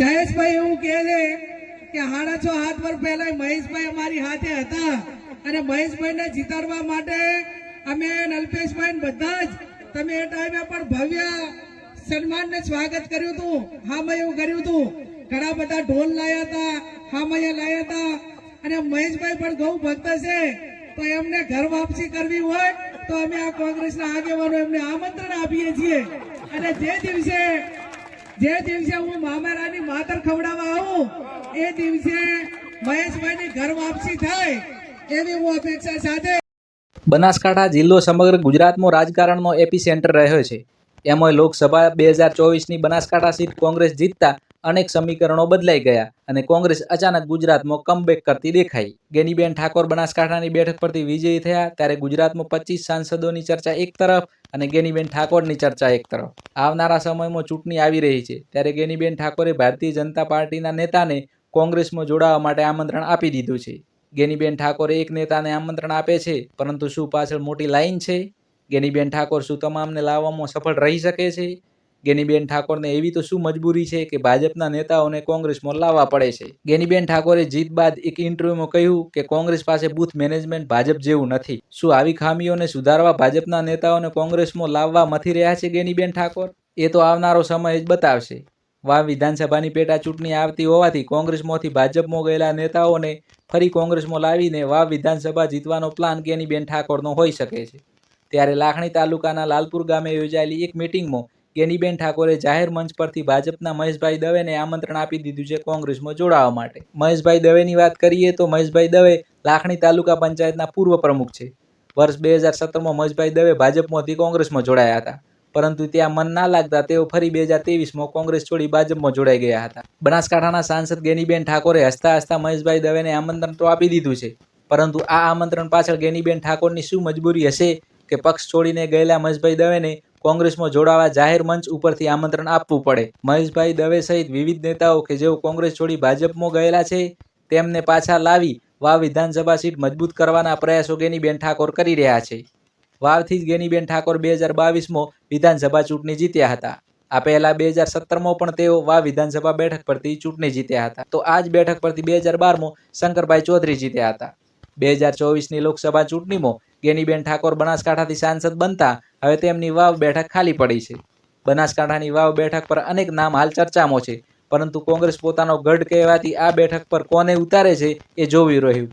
જયેશભાઈ એવું કહે છે કે સાડા છ હાથ પર પહેલા મહેશભાઈ અમારી હાથે હતા. અને મહેશભાઈને જીતાડવા માટે અમે અલ્પેશભાઈ બધા જ તમે એ ટાઈમે પણ ભવ્ય સન્માન ને સ્વાગત કર્યું હતું. હા મેં એવું કર્યું હતું. ઘણા બધા ઢોલ લાયા હતા, હા મેં લાયા હતા. અને મહેશભાઈ પણ ગૌ ભક્ત છે. તો એમને ઘર વાપસી કરવી હોય તો અમે આ કોંગ્રેસના આગેવાનો એમને આમંત્રણ આપીએ છીએ. અને જે દિવસે જે દિવસે હું મામેરાની માતર ખવડાવવા આવું, એ દિવસે મહેશભાઈની ઘર વાપસી થાય એવી હું અપેક્ષા સાથે બનાસકાંઠા જિલ્લો સમગ્ર ગુજરાતમાં રાજકારણનો એપી સેન્ટર રહ્યો છે. એમાંય લોકસભા બે હજાર ચોવીસની બનાસકાંઠા સીટ કોંગ્રેસ જીતતા અનેક સમીકરણો બદલાઈ ગયા અને કોંગ્રેસ અચાનક ગુજરાતમાં કમબેક કરતી દેખાઈ. ગેનીબેન ઠાકોર બનાસકાંઠાની બેઠક પરથી વિજયી થયા ત્યારે ગુજરાતમાં પચીસ સાંસદોની ચર્ચા એક તરફ અને ગેનીબેન ઠાકોરની ચર્ચા એક તરફ. આવનારા સમયમાં ચૂંટણી આવી રહી છે ત્યારે ગેનીબેન ઠાકોરે ભારતીય જનતા પાર્ટીના નેતાને કોંગ્રેસમાં જોડાવા માટે આમંત્રણ આપી દીધું છે. ગેનીબેન ઠાકોરે એક નેતાને આમંત્રણ આપે છે, પરંતુ શું પાછળ મોટી લાઈન છે? ગેનીબેન ઠાકોર શું તમામને લાવવામાં સફળ રહી શકે છે? ગેનીબેન ઠાકોરને એવી તો શું મજબૂરી છે કે ભાજપના નેતાઓને કોંગ્રેસમાં લાવવા પડે છે? ગેનીબેન ઠાકોરે જીત બાદ એક ઇન્ટરવ્યુમાં કહ્યું કે કોંગ્રેસ પાસે બૂથ મેનેજમેન્ટ ભાજપ જેવું નથી. શું આવી ખામીઓને સુધારવા ભાજપના નેતાઓને કોંગ્રેસમાં લાવવા મથી રહ્યા છે ગેનીબેન ઠાકોર? એ તો આવનારો સમય જ બતાવશે. વાવ વિધાનસભાની પેટા ચૂંટણી આવતી હોવાથી કોંગ્રેસમાંથી ભાજપમાં ગયેલા નેતાઓને ફરી કોંગ્રેસમાં લાવીને વાવ વિધાનસભા જીતવાનો પ્લાન ગેનીબેન ઠાકોરનો હોઈ શકે છે. ત્યારે લાખણી તાલુકાના લાલપુર ગામે યોજાયેલી એક મિટિંગમાં ગેનીબેન ઠાકોરે જાહેર મંચ પરથી ભાજપના મહેશભાઈ દવેને આમંત્રણ આપી દીધું છે કોંગ્રેસમાં જોડાવા માટે. મહેશભાઈ દવેની વાત કરીએ તો મહેશભાઈ દવે લાખણી તાલુકા પંચાયતના પૂર્વ પ્રમુખ છે. વર્ષ બે હજાર સત્તરમાં મહેશભાઈ દવે ભાજપમાંથી કોંગ્રેસમાં જોડાયા હતા. પરંતુ ત્યાં મન ના લાગતા તેઓ ફરી બે હજાર તેવીસમાં કોંગ્રેસ છોડી ભાજપમાં જોડાઈ ગયા હતા. બનાસકાંઠાના સાંસદ ગેનીબેન ઠાકોરે હસતા હસતા મહેશભાઈ દવેને આમંત્રણ તો આપી દીધું છે. પરંતુ આ આમંત્રણ પાછળ ગેનીબેન ઠાકોરની શું મજબૂરી હશે કે પક્ષ છોડીને ગયેલા મહેશભાઈ દવેને કોંગ્રેસમાં જોડાવા જાહેર મંચ ઉપરથી આમંત્રણ આપવું પડે. મહેશભાઈ દવે સહિત વિવિધ નેતાઓ કે જેઓ કોંગ્રેસ છોડી ભાજપમાં ગયેલા છે, તેમને પાછા લાવી વાવ વિધાનસભા સીટ મજબૂત કરવાના પ્રયાસો ગેનીબેન ઠાકોર કરી રહ્યા છે. વાવથી જ ગેનીબેન ઠાકોર બે હજાર બાવીસમાં વિધાનસભા ચૂંટણી જીત્યા હતા. આ પહેલા બે હજાર સત્તરમાં પણ તેઓ વાવ વિધાનસભા બેઠક પરથી ચૂંટણી જીત્યા હતા. તો આ જ બેઠક પરથી બે હજાર બારમાં શંકરભાઈ ચૌધરી જીત્યા હતા. બે હજાર ચોવીસની લોકસભા ચૂંટણીમાં ગેનીબેન ઠાકોર બનાસકાંઠાથી સાંસદ બનતા હવે તેમની વાવ બેઠક ખાલી પડી છે. બનાસકાંઠાની વાવ બેઠક પર અનેક નામ હાલ ચર્ચામાં છે. પરંતુ કોંગ્રેસ પોતાનો ગઢ કહેવાતી આ બેઠક પર કોને ઉતારે છે એ જોવી રહ્યું.